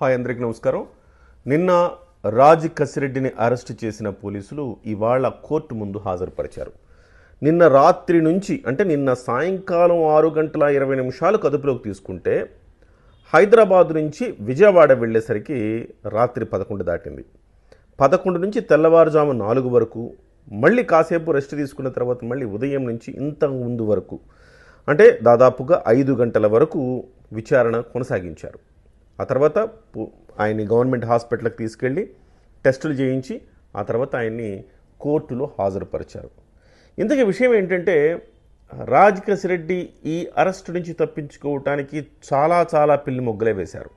Hi అందరికి నమస్కారం. నిన్న రాజ్ కసిరెడ్డిని అరెస్ట్ చేసిన పోలీసులు ఇవాళ కోర్టు ముందు హాజరుపరిచారు. నిన్న రాత్రి నుంచి అంటే నిన్న సాయంకాలం ఆరు గంటల ఇరవై నిమిషాలు కదుపులోకి తీసుకుంటే హైదరాబాద్ నుంచి విజయవాడ వెళ్ళేసరికి రాత్రి పదకొండు దాటింది. పదకొండు నుంచి తెల్లవారుజాము నాలుగు వరకు మళ్ళీ కాసేపు రెస్ట్ తీసుకున్న తర్వాత మళ్ళీ ఉదయం నుంచి ఇంత ముందు వరకు అంటే దాదాపుగా ఐదు గంటల వరకు విచారణ కొనసాగించారు. ఆ తర్వాత ఆయన్ని గవర్నమెంట్ హాస్పిటల్కి తీసుకెళ్ళి టెస్టులు చేయించి ఆ తర్వాత ఆయన్ని కోర్టులో హాజరుపరిచారు. ఇంతకీ విషయం ఏంటంటే రాజ్ ఈ అరెస్ట్ నుంచి తప్పించుకోవటానికి చాలా చాలా పిల్లి మొగ్గలే వేశారు.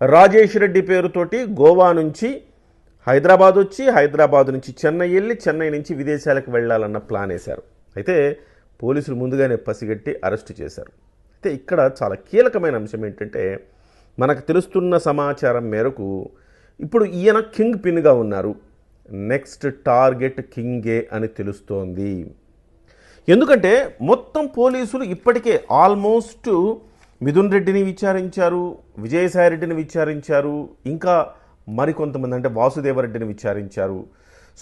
రాజేష్ రెడ్డి పేరుతోటి గోవా నుంచి హైదరాబాద్ వచ్చి హైదరాబాద్ నుంచి చెన్నై వెళ్ళి చెన్నై నుంచి విదేశాలకు వెళ్ళాలన్న ప్లాన్ వేశారు. అయితే పోలీసులు ముందుగానే పసిగట్టి అరెస్ట్ చేశారు. అయితే ఇక్కడ చాలా కీలకమైన అంశం ఏంటంటే మనకు తెలుస్తున్న సమాచారం మేరకు ఇప్పుడు ఈయన కింగ్ పిన్గా ఉన్నారు. నెక్స్ట్ టార్గెట్ కింగే అని తెలుస్తోంది. ఎందుకంటే మొత్తం పోలీసులు ఇప్పటికే ఆల్మోస్ట్ మిథున్ రెడ్డిని విచారించారు విజయసాయి రెడ్డిని విచారించారు ఇంకా మరికొంతమంది అంటే వాసుదేవరెడ్డిని విచారించారు.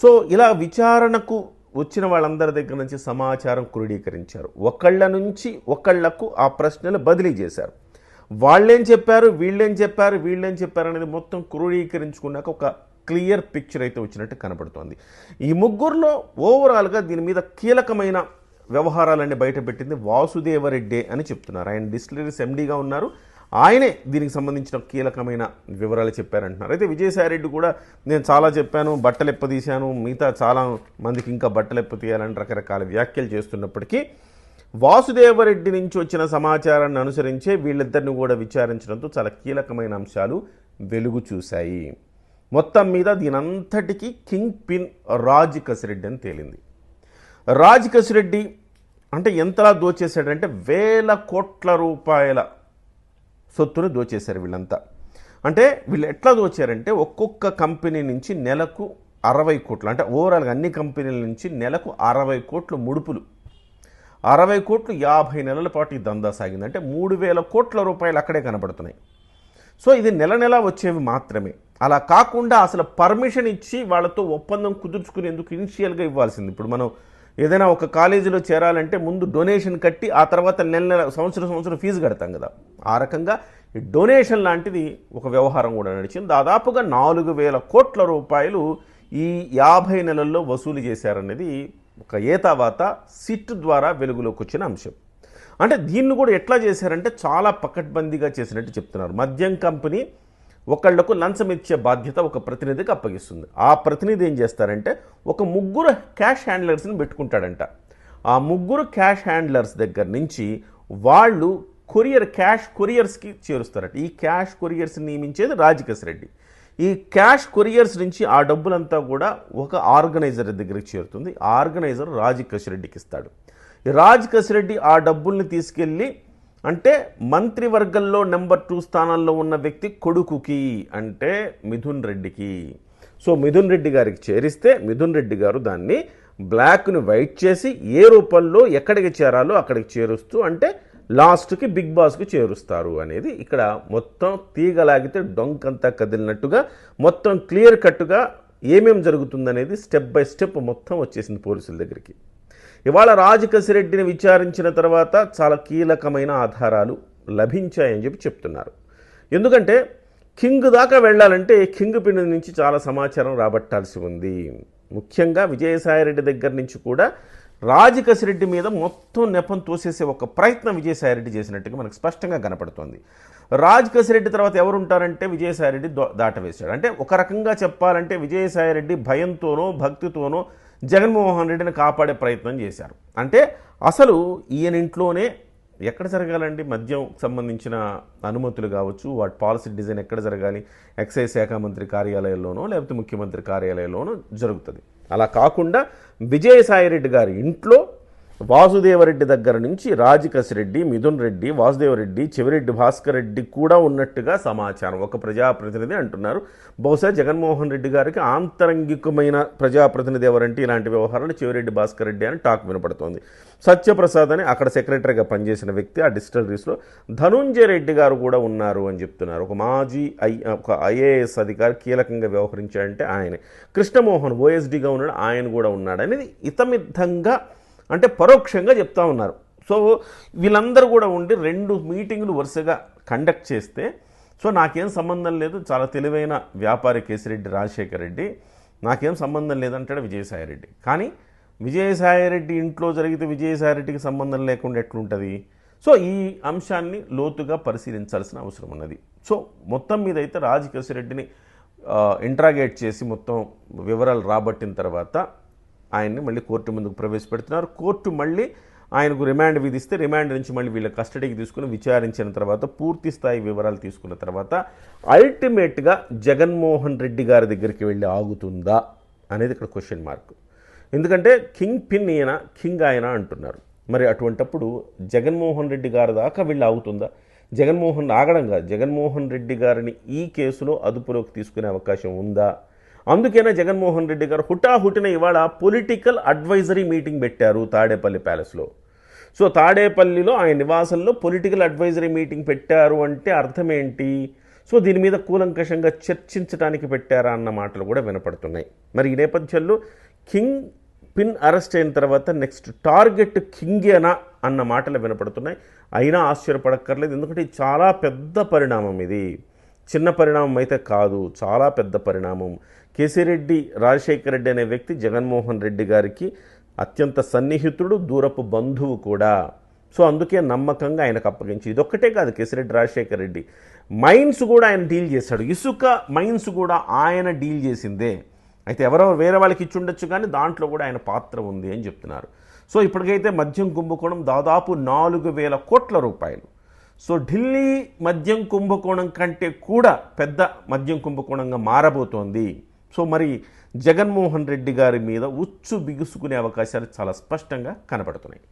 సో ఇలా విచారణకు వచ్చిన వాళ్ళందరి దగ్గర నుంచి సమాచారం క్రోడీకరించారు. ఒకళ్ళ నుంచి ఒకళ్ళకు ఆ ప్రశ్నలు బదిలీ చేశారు. వాళ్ళేం చెప్పారు వీళ్ళేం చెప్పారు వీళ్ళేం చెప్పారు అనేది మొత్తం క్రోడీకరించుకున్నాక ఒక క్లియర్ పిక్చర్ అయితే వచ్చినట్టు కనపడుతోంది ఈ ముగ్గురులో ఓవరాల్గా దీని మీద కీలకమైన వ్యవహారాలన్నీ బయటపెట్టింది వాసుదేవరెడ్డి అని చెప్తున్నారు. ఆయన డిస్టిలరీస్ ఎండీగా ఉన్నారు. ఆయనే దీనికి సంబంధించిన కీలకమైన వివరాలు చెప్పారంటున్నారు. అయితే విజయసాయిరెడ్డి కూడా నేను చాలా చెప్పాను బట్టలు ఎప్పదీశాను మిగతా చాలా మందికి ఇంకా బట్టలు ఎప్పతీయాలని రకరకాల వ్యాఖ్యలు చేస్తున్నప్పటికీ వాసుదేవరెడ్డి నుంచి వచ్చిన సమాచారాన్ని అనుసరించే వీళ్ళిద్దరిని కూడా విచారించడంతో చాలా కీలకమైన అంశాలు వెలుగు చూశాయి. మొత్తం మీద దీనంతటికీ కింగ్ పిన్ రాజ్ కసిరెడ్డి అని తేలింది. రాజ్ కసిరెడ్డి అంటే ఎంతలా దోచేశాడంటే వేల కోట్ల రూపాయల సొత్తును దోచేశారు వీళ్ళంతా. అంటే వీళ్ళు ఎట్లా దోచారంటే ఒక్కొక్క కంపెనీ నుంచి నెలకు అరవై కోట్లు అంటే ఓవరాల్గా అన్ని కంపెనీల నుంచి నెలకు అరవై కోట్లు ముడుపులు అరవై కోట్లు యాభై నెలల పాటు ఈ దందా సాగింది. అంటే మూడు వేల కోట్ల రూపాయలు అక్కడే కనబడుతున్నాయి. సో ఇది నెల నెల వచ్చేవి మాత్రమే. అలా కాకుండా అసలు పర్మిషన్ ఇచ్చి వాళ్ళతో ఒప్పందం కుదుర్చుకునేందుకు ఇనిషియల్గా ఇవ్వాల్సింది. ఇప్పుడు మనం ఏదైనా ఒక కాలేజీలో చేరాలంటే ముందు డొనేషన్ కట్టి ఆ తర్వాత నెల నెల సంవత్సరం సంవత్సరం ఫీజు కడతాం కదా. ఆ రకంగా ఈ డొనేషన్ లాంటిది ఒక వ్యవహారం కూడా నడిచింది. దాదాపుగా నాలుగు వేల కోట్ల రూపాయలు ఈ యాభై నెలల్లో వసూలు చేశారనేది ఒక ఏతావాత సిట్ ద్వారా వెలుగులోకి వచ్చిన అంశం. అంటే దీన్ని కూడా ఎట్లా చేశారంటే చాలా పకడ్బందీగా చేసినట్టు చెప్తున్నారు. మద్యం కంపెనీ ఒకళ్ళకు లంచం ఇచ్చే బాధ్యత ఒక ప్రతినిధికి అప్పగిస్తుంది. ఆ ప్రతినిధి ఏం చేస్తారంటే ఒక ముగ్గురు క్యాష్ హ్యాండ్లర్స్ని పెట్టుకుంటాడంట. ఆ ముగ్గురు క్యాష్ హ్యాండ్లర్స్ దగ్గర నుంచి వాళ్ళు కొరియర్ క్యాష్ కొరియర్స్కి చేరుస్తారట. ఈ క్యాష్ కొరియర్స్ని నియమించేది రాజకేశ్ రెడ్డి. ఈ క్యాష్ కొరియర్స్ నుంచి ఆ డబ్బులంతా కూడా ఒక ఆర్గనైజర్ దగ్గరికి చేరుతుంది. ఆ ఆర్గనైజర్ రాజ్ రెడ్డికి ఇస్తాడు. రాజ్ కసిరెడ్డి ఆ డబ్బుల్ని తీసుకెళ్ళి అంటే మంత్రివర్గంలో నెంబర్ టూ స్థానాల్లో ఉన్న వ్యక్తి కొడుకుకి అంటే మిథున్ రెడ్డికి. సో మిథున్ రెడ్డి గారికి చేరిస్తే మిథున్ రెడ్డి గారు దాన్ని బ్లాక్ని వైట్ చేసి ఏ రూపంలో ఎక్కడికి చేరాలో అక్కడికి చేరుస్తూ అంటే లాస్ట్కి బిగ్ బాస్కి చేరుస్తారు అనేది ఇక్కడ మొత్తం తీగలాగితే డొంకంతా కదిలినట్టుగా మొత్తం క్లియర్ కట్టుగా ఏమేం జరుగుతుందనేది స్టెప్ బై స్టెప్ మొత్తం వచ్చేసింది పోలీసుల దగ్గరికి. ఇవాళ రాజకసిరెడ్డిని విచారించిన తర్వాత చాలా కీలకమైన ఆధారాలు లభించాయని చెప్పి చెప్తున్నారు. ఎందుకంటే కింగ్ దాకా వెళ్ళాలంటే కింగ్ పిన్ నుంచి చాలా సమాచారం రాబట్టాల్సి ఉంది. ముఖ్యంగా విజయసాయిరెడ్డి దగ్గర నుంచి కూడా రాజకసిరెడ్డి మీద మొత్తం నెపం తోసేసే ఒక ప్రయత్నం విజయసాయిరెడ్డి చేసినట్టుగా మనకు స్పష్టంగా కనపడుతోంది. రాజకసిరెడ్డి తర్వాత ఎవరు ఉంటారంటే విజయసాయిరెడ్డి దాటవేశాడు. అంటే ఒక రకంగా చెప్పాలంటే విజయసాయిరెడ్డి భయంతోనో భక్తితోనో జగన్మోహన్ రెడ్డిని కాపాడే ప్రయత్నం చేశారు. అంటే అసలు ఈయన ఇంట్లోనే ఎక్కడ జరగాలండి? మద్యం సంబంధించిన అనుమతులు కావచ్చు వాటి పాలసీ డిజైన్ ఎక్కడ జరగాలి? ఎక్సైజ్ శాఖ మంత్రి కార్యాలయంలోనో లేకపోతే ముఖ్యమంత్రి కార్యాలయంలోనో జరుగుతుంది. అలా కాకుండా విజయసాయిరెడ్డి గారి ఇంట్లో వాసుదేవరెడ్డి దగ్గర నుంచి రాజికసిరెడ్డి మిథున్ రెడ్డి వాసుదేవరెడ్డి చెవిరెడ్డి భాస్కర్ రెడ్డి కూడా ఉన్నట్టుగా సమాచారం. ఒక ప్రజాప్రతినిధి అంటున్నారు బహుశా జగన్మోహన్ రెడ్డి గారికి ఆంతరంగికమైన ప్రజాప్రతినిధి ఎవరంటే ఇలాంటి వ్యవహారాలు చెవిరెడ్డి భాస్కర్ రెడ్డి అని టాక్ వినపడుతోంది. సత్యప్రసాద్ అని అక్కడ సెక్రటరీగా పనిచేసిన వ్యక్తి ఆ డిస్టిలరీస్లో ధనుంజయ రెడ్డి గారు కూడా ఉన్నారు అని చెప్తున్నారు. ఒక మాజీ ఐ ఒక ఐఏఎస్ అధికారి కీలకంగా వ్యవహరించాడంటే ఆయనే. కృష్ణమోహన్ ఓఎస్డీగా ఉన్నాడు ఆయన కూడా ఉన్నాడు అనేది ఇతమిద్ధంగా అంటే పరోక్షంగా చెప్తా ఉన్నారు. సో వీళ్ళందరూ కూడా ఉండి రెండు మీటింగులు వరుసగా కండక్ట్ చేస్తే సో నాకేం సంబంధం లేదు. చాలా తెలివైన వ్యాపారి కేసిరెడ్డి రాజశేఖర్ రెడ్డి నాకేం సంబంధం లేదంటాడు విజయసాయిరెడ్డి కానీ విజయసాయిరెడ్డి ఇంట్లో జరిగితే విజయసాయిరెడ్డికి సంబంధం లేకుండా ఎట్లుంటుంది? సో ఈ అంశాన్ని లోతుగా పరిశీలించాల్సిన అవసరం ఉన్నది. సో మొత్తం మీద అయితే రాజకేశిరెడ్డిని ఇంట్రాగేట్ చేసి మొత్తం వివరాలు రాబట్టిన తర్వాత ఆయన్ని మళ్ళీ కోర్టు ముందుకు ప్రవేశపెడుతున్నారు. కోర్టు మళ్ళీ ఆయనకు రిమాండ్ విధిస్తే రిమాండ్ నుంచి మళ్ళీ వీళ్ళ కస్టడీకి తీసుకుని విచారించిన తర్వాత పూర్తి స్థాయి వివరాలు తీసుకున్న తర్వాత అల్టిమేట్గా జగన్మోహన్ రెడ్డి గారి దగ్గరికి వెళ్ళి ఆగుతుందా అనేది ఇక్కడ క్వశ్చన్ మార్క్ ఎందుకంటే కింగ్ పిన్ ఈయన కింగ్ ఆయన అంటున్నారు. మరి అటువంటప్పుడు జగన్మోహన్ రెడ్డి గారి దాకా వెళ్ళి ఆగుతుందా? జగన్మోహన్ ఆగడం కాదు. జగన్మోహన్ రెడ్డి గారిని ఈ కేసులో అదుపులోకి తీసుకునే అవకాశం ఉందా? అందుకేనా జగన్మోహన్ రెడ్డి గారు హుటాహుటిన ఇవాళ పొలిటికల్ అడ్వైజరీ మీటింగ్ పెట్టారు తాడేపల్లి ప్యాలెస్లో. సో తాడేపల్లిలో ఆయన నివాసంలో పొలిటికల్ అడ్వైజరీ మీటింగ్ పెట్టారు అంటే అర్థం ఏంటి సో దీని మీద కూలంకషంగా చర్చించడానికి పెట్టారా అన్న మాటలు కూడా వినపడుతున్నాయి. మరి ఈ నేపథ్యంలో కింగ్ పిన్ అరెస్ట్ అయిన తర్వాత నెక్స్ట్ టార్గెట్ కింగేనా అన్న మాటలు వినపడుతున్నాయి. అయినా ఆశ్చర్యపడక్కర్లేదు ఎందుకంటే ఇది చాలా పెద్ద పరిణామం ఇది. చిన్న పరిణామం అయితే కాదు చాలా పెద్ద పరిణామం. కేసిరెడ్డి రాజశేఖర రెడ్డి అనే వ్యక్తి జగన్మోహన్ రెడ్డి గారికి అత్యంత సన్నిహితుడు దూరపు బంధువు కూడా. సో అందుకే నమ్మకంగా ఆయనకు అప్పగించి. ఇదొక్కటే కాదు కేసిరెడ్డి రాజశేఖర రెడ్డి మైన్స్ కూడా ఆయన డీల్ చేశాడు. ఇసుక మైన్స్ కూడా ఆయన డీల్ చేసిందే. అయితే ఎవరెవరు వేరే వాళ్ళకి ఇచ్చి ఉండొచ్చు కానీ దాంట్లో కూడా ఆయన పాత్ర ఉంది అని చెప్తున్నారు. సో ఇప్పటికైతే మద్యం కుంభకోణం దాదాపు నాలుగు వేల కోట్ల రూపాయలు. సో ఢిల్లీ మద్యం కుంభకోణం కంటే కూడా పెద్ద మద్యం కుంభకోణంగా మారబోతోంది. సో మరి జగన్మోహన్ రెడ్డి గారి మీద ఉచ్చు బిగుసుకునే అవకాశాలు చాలా స్పష్టంగా కనపడుతున్నాయి